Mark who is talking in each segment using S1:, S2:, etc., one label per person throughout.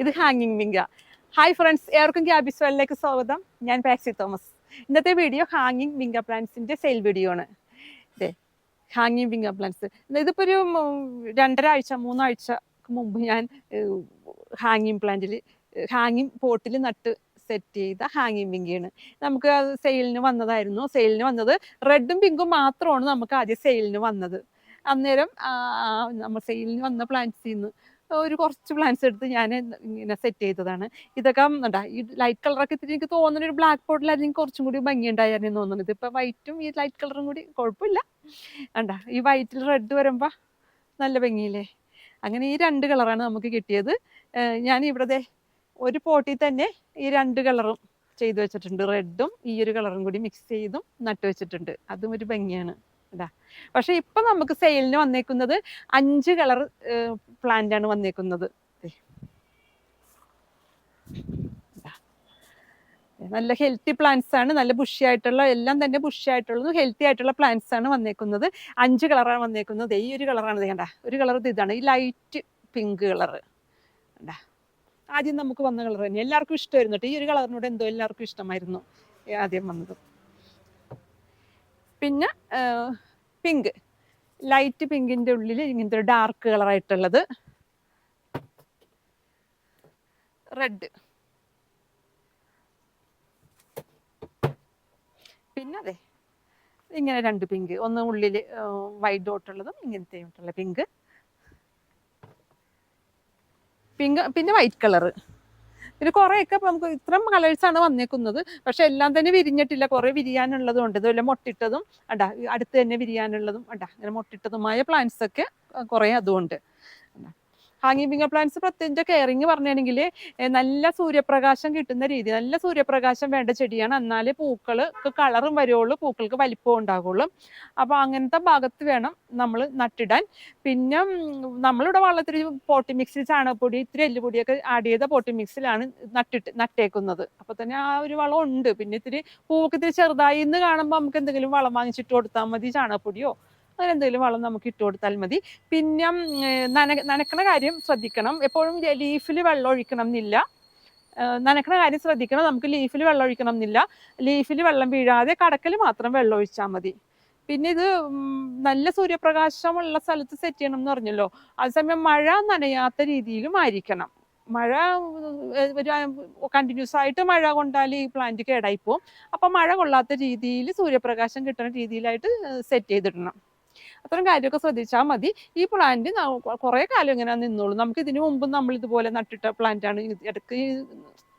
S1: ഇത് ഹാങ്ങിങ് vinca hi friends ഏവർക്കും ക്യാബിസ് വെല്ലിലേക്ക് സ്വാഗതം. ഞാൻ പാക്സി തോമസ്. ഇന്നത്തെ വീഡിയോ ഹാങ്ങിങ് വിങ്ക പ്ലാന്റ്സിന്റെ സെയിൽ വീഡിയോ ആണ്. ഇതേ ഹാങ്ങിങ് വിങ്ക പ്ലാന്റ്സ് ഇതിപ്പോൾ ഒരു രണ്ടര ആഴ്ച മൂന്നാഴ്ച മുമ്പ് ഞാൻ ഹാങ്ങിങ് പ്ലാന്റിൽ ഹാങ്ങിങ് പോട്ടിൽ നട്ട് സെറ്റ് ചെയ്ത ഹാങ്ങിങ് വിങ്കയാണ് നമുക്ക് അത് സെയിലിന് വന്നതായിരുന്നു. സെയിലിന് വന്നത് റെഡും പിങ്കും മാത്രമാണ് നമുക്ക് ആദ്യം സെയിലിന് വന്നത്. അന്നേരം നമ്മൾ സെയിലിന് വന്ന പ്ലാന്റ്സിൽ നിന്ന് ഒരു കുറച്ച് പ്ലാന്റ്സ് എടുത്ത് ഞാൻ ഇങ്ങനെ സെറ്റ് ചെയ്തതാണ്. ഇതൊക്കെ എന്താ ഈ ലൈറ്റ് കളറൊക്കെ ഇത്തിരി എനിക്ക് തോന്നുന്ന ഒരു ബ്ലാക്ക് ബോർഡിലായിരുന്നു കുറച്ചും കൂടി ഭംഗി ഉണ്ടായിരുന്നു തോന്നുന്നത് ഇപ്പം വൈറ്റും ഈ ലൈറ്റ് കളറും കൂടി കുഴപ്പമില്ല. ഉണ്ടാ ഈ വൈറ്റിൽ റെഡ് വരുമ്പോൾ നല്ല ഭംഗിയില്ലേ? അങ്ങനെ ഈ രണ്ട് കളറാണ് നമുക്ക് കിട്ടിയത്. ഞാൻ ഇവിടെ ഒരു പോട്ടിൽ തന്നെ ഈ രണ്ട് കളറും ചെയ്തു വെച്ചിട്ടുണ്ട്. റെഡും ഈ ഒരു കളറും കൂടി മിക്സ് ചെയ്തും നട്ടു വെച്ചിട്ടുണ്ട്. അതും ഒരു ഭംഗിയാണ്. ഇതാ. പക്ഷെ ഇപ്പൊ നമുക്ക് സെയിലിന് വന്നേക്കുന്നത് അഞ്ച് കളർ പ്ലാന്റ് ആണ് വന്നേക്കുന്നത്. നല്ല ഹെൽത്തി പ്ലാന്റ്സ് ആണ്. നല്ല ബുഷി ആയിട്ടുള്ള എല്ലാം തന്നെ ബുഷി ആയിട്ടുള്ളതും ഹെൽത്തി ആയിട്ടുള്ള പ്ലാന്റ്സ് ആണ് വന്നേക്കുന്നത്. അഞ്ച് കളറാണ് വന്നേക്കുന്നത്. ഈ ഒരു കളറാണ് കണ്ട. ഒരു കളർ ഇതാണ്. ഈ ലൈറ്റ് പിങ്ക് കളർ. കണ്ട. ആദ്യം നമുക്ക് വന്ന കളർ തന്നെ എല്ലാവർക്കും ഇഷ്ടമായിരുന്നു കേട്ടോ. ഈ ഒരു കളറിനോട് എന്തോ എല്ലാവർക്കും ഇഷ്ടമായിരുന്നു. ആദ്യം വന്നത്. പിന്നെ പിങ്ക് ലൈറ്റ് പിങ്കിന്റെ ഉള്ളിൽ ഇങ്ങനത്തെ ഒരു ഡാർക്ക് കളറായിട്ടുള്ളത് റെഡ് പിന്നെ അതെ ഇങ്ങനെ രണ്ട് പിങ്ക് ഒന്ന് ഉള്ളിൽ വൈറ്റ് ഡോട്ടുള്ളതും ഇങ്ങനത്തെ പിങ്ക് പിങ്ക് പിന്നെ വൈറ്റ് കളറ് പിന്നെ കുറേയൊക്കെ നമുക്ക് ഇത്രയും കളേഴ്സാണ് വന്നേക്കുന്നത്. പക്ഷെ എല്ലാം തന്നെ വിരിഞ്ഞിട്ടില്ല. കുറേ വിരിയാനുള്ളതും ഉണ്ട് ഇതുപോലെ മൊട്ടിട്ടതും അടുത്ത് തന്നെ വിരിയാനുള്ളതും അടാ അങ്ങനെ മൊട്ടിട്ടതുമായ പ്ലാന്റ്സ് ഒക്കെ കുറേ അതുമുണ്ട് ഹാങ്ങിങ് ഫിംഗർ പ്ലാന്റ്സ് പ്രത്യേകിച്ച് കെയറിങ് പറഞ്ഞാണെങ്കിൽ നല്ല സൂര്യപ്രകാശം കിട്ടുന്ന രീതി നല്ല സൂര്യപ്രകാശം വേണ്ട ചെടിയാണ്. എന്നാലേ പൂക്കൾക്ക് കളറും വരുള്ളൂ പൂക്കൾക്ക് വലിപ്പവും ഉണ്ടാകുള്ളൂ അപ്പോൾ അങ്ങനത്തെ ഭാഗത്ത് വേണം നമ്മൾ നട്ടിടാൻ. പിന്നെ നമ്മളിവിടെ വള്ളത്തിൽ പോട്ടി മിക്സിൽ ചാണകപ്പൊടി ഇത്തിരി എല്ലുപൊടിയൊക്കെ ആഡ് ചെയ്ത പോട്ടി മിക്സിലാണ് നട്ടിട്ട് നട്ടേക്കുന്നത്. അപ്പോൾ തന്നെ ആ ഒരു വളം ഉണ്ട്. പിന്നെ ഇത്തിരി പൂവൊക്കെ ഇത്തിരി ചെറുതായി എന്ന് കാണുമ്പോൾ നമുക്ക് എന്തെങ്കിലും വളം വാങ്ങിച്ചിട്ട് കൊടുത്താൽ മതി ചാണകപ്പൊടിയോ അങ്ങനെ എന്തെങ്കിലും വളം നമുക്ക് ഇട്ട് കൊടുത്താൽ മതി. പിന്നെ നന നനക്കണ കാര്യം ശ്രദ്ധിക്കണം. എപ്പോഴും ലീഫിൽ വെള്ളം ഒഴിക്കണം എന്നില്ല. നനക്കണ കാര്യം ശ്രദ്ധിക്കണം. നമുക്ക് ലീഫിൽ വെള്ളം ഒഴിക്കണം എന്നില്ല. ലീഫിൽ വെള്ളം വീഴാതെ കടക്കൽ മാത്രം വെള്ളം ഒഴിച്ചാൽ മതി. പിന്നെ ഇത് നല്ല സൂര്യപ്രകാശമുള്ള സ്ഥലത്ത് സെറ്റ് ചെയ്യണം എന്ന് പറഞ്ഞല്ലോ. അതേസമയം മഴ നനയാത്ത രീതിയിലും ആയിരിക്കണം. മഴ ഒരു കണ്ടിന്യൂസ് ആയിട്ട് മഴ കൊണ്ടാൽ ഈ പ്ലാന്റ് കേടായി പോകും അപ്പം മഴ കൊള്ളാത്ത രീതിയിൽ സൂര്യപ്രകാശം കിട്ടുന്ന രീതിയിലായിട്ട് സെറ്റ് ചെയ്തിടണം. അത്തരം കാര്യമൊക്കെ ശ്രദ്ധിച്ചാൽ മതി. ഈ പ്ലാന്റ് കുറേ കാലം ഇങ്ങനെ നിന്നോളൂ. നമുക്ക് ഇതിനു മുമ്പ് നമ്മൾ ഇതുപോലെ നട്ടിട്ട പ്ലാന്റാണ് ഇടയ്ക്ക്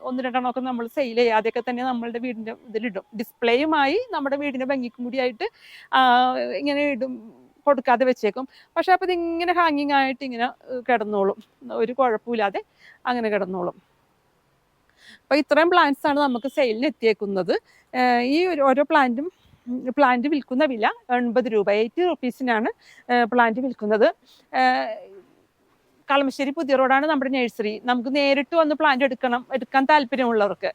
S1: ഒന്ന് രണ്ടെണ്ണമൊക്കെ നമ്മൾ സെയിൽ ചെയ്യാതെയൊക്കെ തന്നെ നമ്മളുടെ വീടിന്റെ ഇതിലിടും. ഡിസ്പ്ലേയുമായി നമ്മുടെ വീടിന്റെ ഭംഗിക്കും കൂടിയായിട്ട് ഇങ്ങനെ ഇടും കൊടുക്കാതെ വെച്ചേക്കും. പക്ഷെ അപ്പോൾ ഇതിങ്ങനെ ഹാങ്ങിങ് ആയിട്ട് ഇങ്ങനെ കിടന്നോളും. ഒരു കുഴപ്പമില്ലാതെ അങ്ങനെ കിടന്നോളും. അപ്പോൾ ഇത്രയും പ്ലാന്റ്സ് ആണ് നമുക്ക് സെയിലിന് എത്തിയേക്കുന്നത്. ഈ ഓരോ പ്ലാന്റും പ്ലാന്റ് വിൽക്കുന്ന വില എൺപത് രൂപ എയ്റ്റി റുപ്പീസിനാണ് പ്ലാന്റ് വിൽക്കുന്നത്. കളമശ്ശേരി പുതിയ റോഡാണ് നമ്മുടെ നഴ്സറി നമുക്ക് നേരിട്ട് വന്ന് പ്ലാന്റ് എടുക്കണം എടുക്കാൻ താല്പര്യമുള്ളവർക്ക്.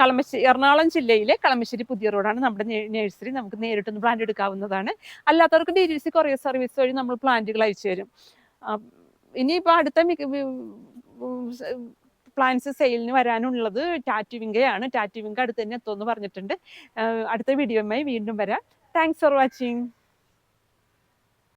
S1: കളമശ്ശേരി എറണാകുളം ജില്ലയിലെ കളമശ്ശേരി പുതിയ റോഡാണ് നമ്മുടെ നഴ്സറി നമുക്ക് നേരിട്ടൊന്ന് പ്ലാന്റ് എടുക്കാവുന്നതാണ്. അല്ലാത്തവർക്ക് D G C courier service വഴി നമ്മൾ പ്ലാന്റുകൾ അയച്ചു തരും ഇനിയിപ്പോൾ അടുത്ത പ്ലാന്റ്സ് സെയിലിന് വരാനുള്ളത് ടാറ്റുവിങ്കയാണ് ടാറ്റുവിങ്ക അടുത്ത് തന്നെ എത്തുമെന്ന് പറഞ്ഞിട്ടുണ്ട്. അടുത്ത വീഡിയോയുമായി വീണ്ടും വരാം. Thanks for watching